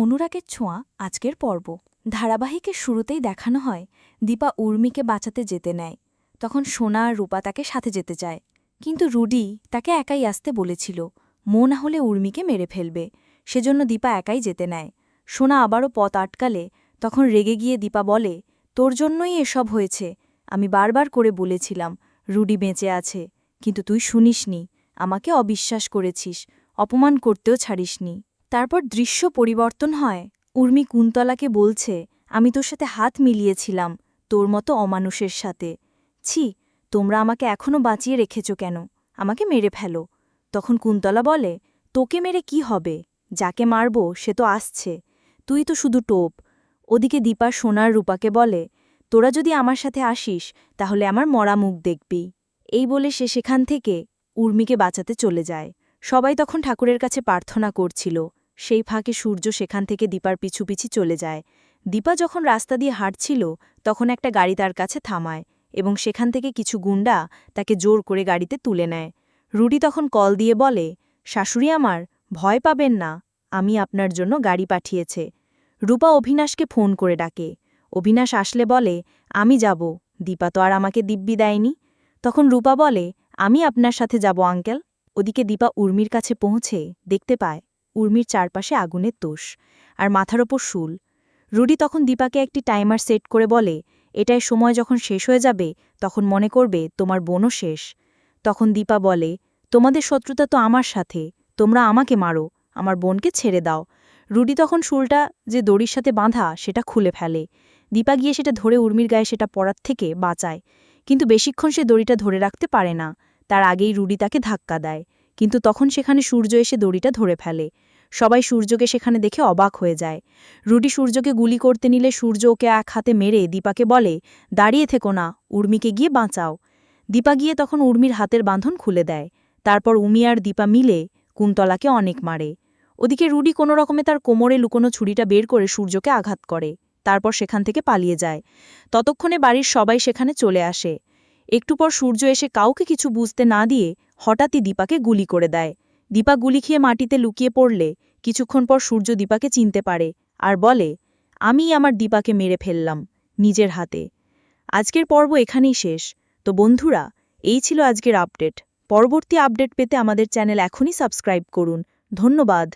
অনুরাগের ছোঁয়া আজকের পর্ব। ধারাবাহিকের শুরুতেই দেখানো হয়, দীপা উর্মিকে বাঁচাতে যেতে নেয়। তখন সোনা আর রূপা তাকে সাথে যেতে চায়। কিন্তু রুডি তাকে একাই আসতে বলেছিল, মো না হলে উর্মিকে মেরে ফেলবে। সেজন্য দীপা একাই যেতে নেয়। সোনা আবারও পথ আটকালে, তখন রেগে গিয়ে দীপা বলে, তোর জন্যই এসব হয়েছে। আমি বারবার করে বলেছিলাম, রুডি বেঁচে আছে। কিন্তু তুই শুনিসনি, আমাকে অবিশ্বাস করেছিস, অপমান করতেও ছাড়িসনি। তারপর দৃশ্য পরিবর্তন হয়। উর্মি কুন্তলাকে বলছে, আমি তোর সাথে হাত মিলিয়েছিলাম, তোর মতো অমানুষের সাথে। ছি, তোমরা আমাকে এখনও বাঁচিয়ে রেখেছ কেন? আমাকে মেরে ফেলো। তখন কুন্তলা বলে, তোকে মেরে কি হবে? যাকে মারব সে তো আসছে। তুই তো শুধু টোপ। ওদিকে দীপা সোনার রূপাকে বলে, তোরা যদি আমার সাথে আসিস, তাহলে আমার মরা মুখ দেখবি। এই বলে সে সেখান থেকে উর্মিকে বাঁচাতে চলে যায়। সবাই তখন ঠাকুরের কাছে প্রার্থনা করছিল। সেই ফাঁকে সূর্য সেখান থেকে দীপার পিছু পিছি চলে যায়। দীপা যখন রাস্তা দিয়ে হাঁটছিল, তখন একটা গাড়ি তার কাছে থামায় এবং সেখান থেকে কিছু গুন্ডা তাকে জোর করে গাড়িতে তুলে নেয়। রুডি তখন কল দিয়ে বলে, শাশুড়ি আমার, ভয় পাবেন না, আমি আপনার জন্য গাড়ি পাঠিয়েছে। রূপা অভিনাশকে ফোন করে ডাকে। অভিনাশ আসলে বলে, আমি যাব, দীপা তো আর আমাকে দিব্যি দেয়নি। তখন রূপা বলে, আমি আপনার সাথে যাব, আঙ্কেল। ওদিকে দীপা উর্মির কাছে পৌঁছে দেখতে পায়। উর্মির চারপাশে আগুনের তোষ আর মাথার ওপর শুল। রুডি তখন দীপাকে একটি টাইমার সেট করে বলে, এটাই সময় যখন শেষ হয়ে যাবে, তখন মনে করবে তোমার বোনও শেষ। তখন দীপা বলে, তোমাদের শত্রুতা তো আমার সাথে, তোমরা আমাকে মারো, আমার বোনকে ছেড়ে দাও। রুডি তখন শুলটা যে দড়ির সাথে বাঁধা, সেটা খুলে ফেলে। দীপা গিয়ে সেটা ধরে উর্মির গায়ে সেটা পড়ার থেকে বাঁচায়। কিন্তু বেশিক্ষণ সে দড়িটা ধরে রাখতে পারে না। তার আগেই রুডি তাকে ধাক্কা দেয়। কিন্তু তখন সেখানে সূর্য এসে দড়িটা ধরে ফেলে। সবাই সূর্যকে সেখানে দেখে অবাক হয়ে যায়। রুডি সূর্যকে গুলি করতে নিলে সূর্য ওকে এক হাতে মেরে দীপাকে বলে, দাঁড়িয়ে থেকো না, উর্মিকে গিয়ে বাঁচাও। দীপা গিয়ে তখন উর্মির হাতের বাঁধন খুলে দেয়। তারপর উমি আর দীপা মিলে কুন্তলাকে অনেক মারে। ওদিকে রুডি কোনো রকমে তার কোমরে লুকোনো ছুরিটা বের করে সূর্যকে আঘাত করে। তারপর সেখান থেকে পালিয়ে যায়। ততক্ষণে বাড়ির সবাই সেখানে চলে আসে। একটু পর সূর্য এসে কাউকে কিছু বুঝতে না দিয়ে হঠাৎই দীপাকে গুলি করে দেয়। দীপা গুলি খেয়ে মাটিতে লুকিয়ে পড়লে কিছুক্ষণ পর সূর্য দীপাকে চিনতে পারে আর বলে আমি আমার দীপাকে মেরে ফেললাম নিজের হাতে। আজকের পর্ব এখানেই শেষ। তো বন্ধুরা, এই ছিল আজকের আপডেট। পরবর্তী আপডেট পেতে আমাদের চ্যানেল এখনই সাবস্ক্রাইব করুন। ধন্যবাদ।